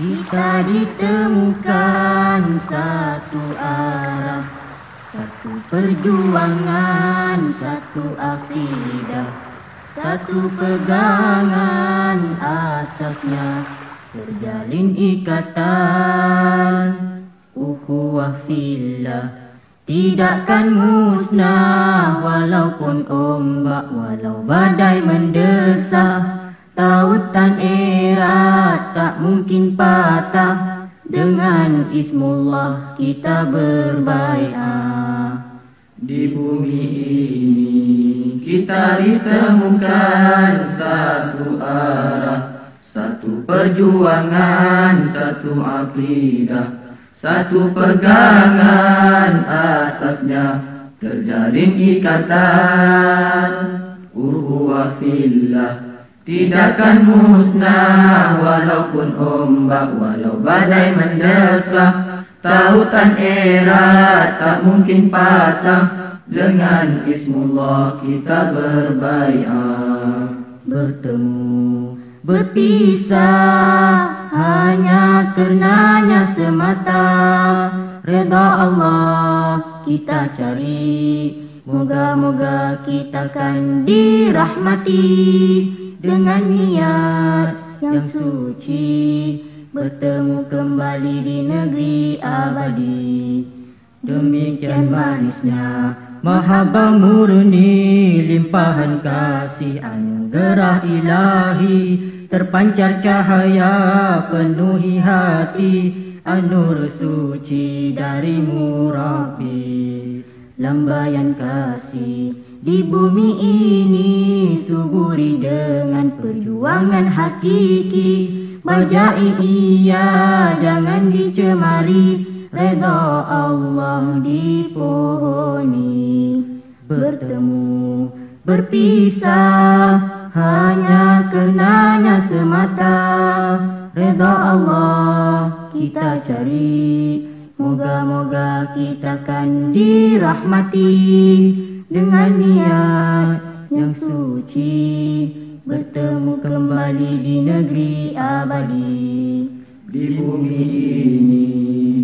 kita ditemukan satu arah Satu perjuangan, satu akidah Satu pegangan asasnya Terjalin ikatan. Uhuwah fillah Tidakkan musnah Walaupun ombak Walau badai mendesak Tautan erat tak mungkin patah. Dengan ismullah kita berbaikat Di bumi ini kita ditemukan satu arah Satu perjuangan, satu akidah Satu pegangan asasnya Terjalin ikatan. Uhuwa fillah Tidakkan musnah walaupun ombak walau badai mendesak. Tautan erat tak mungkin patah. Dengan ismullah kita berbaikat Bertemu, berpisah. Hanya karenanya semata. Reda Allah kita cari. Moga-moga kita akan dirahmati dengan niat yang suci bertemu kembali di negeri abadi. Demikian manisnya mahabbah murni limpahan kasih anugerah ilahi. Terpancar cahaya penuhi hati anur suci dari murabi lambayan kasih di bumi ini suburi dengan perjuangan hakiki. Bajai ia jangan dicemari Reda Allah dipohoni Bertemu, berpisah Hanya kenanya semata. Reda Allah kita cari Moga-moga kita akan dirahmati dengan niat yang suci bertemu kembali di negeri abadi. Di bumi ini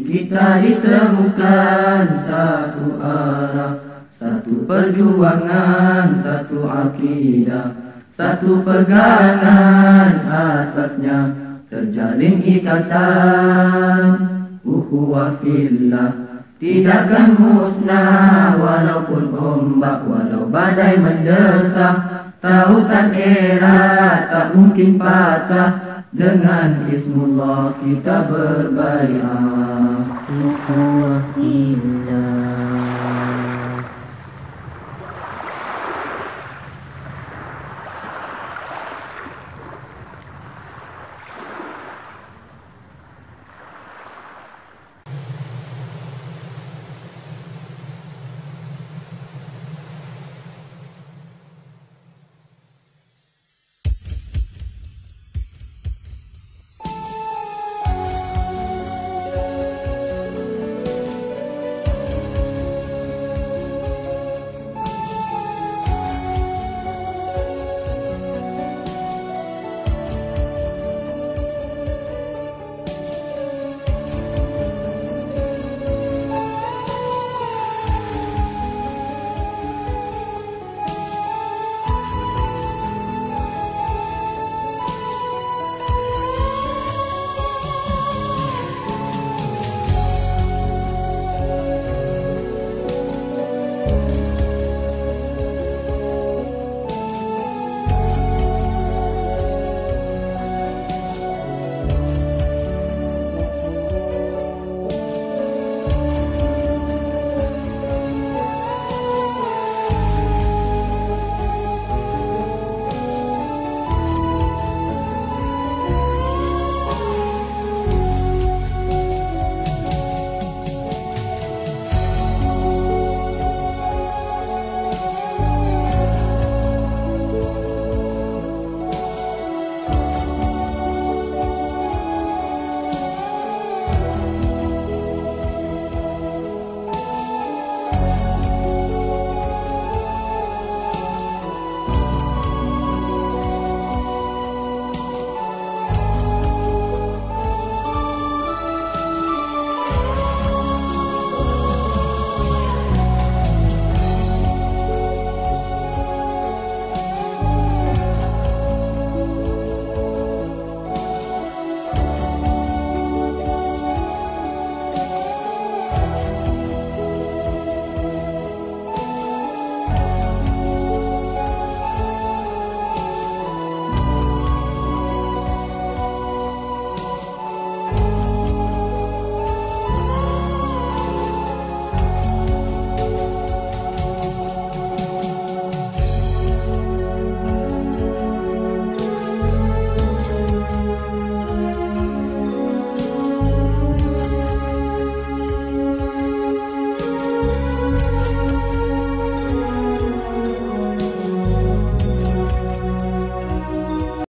kita ditemukan satu arah satu perjuangan satu akidah satu pegangan asasnya terjalin ikatan. Uhuwa fillah Tidakkan musnah walaupun ombak walau badai mendesak. Tautan erat tak mungkin patah. Dengan ismullah kita berbaikat Ukhuwah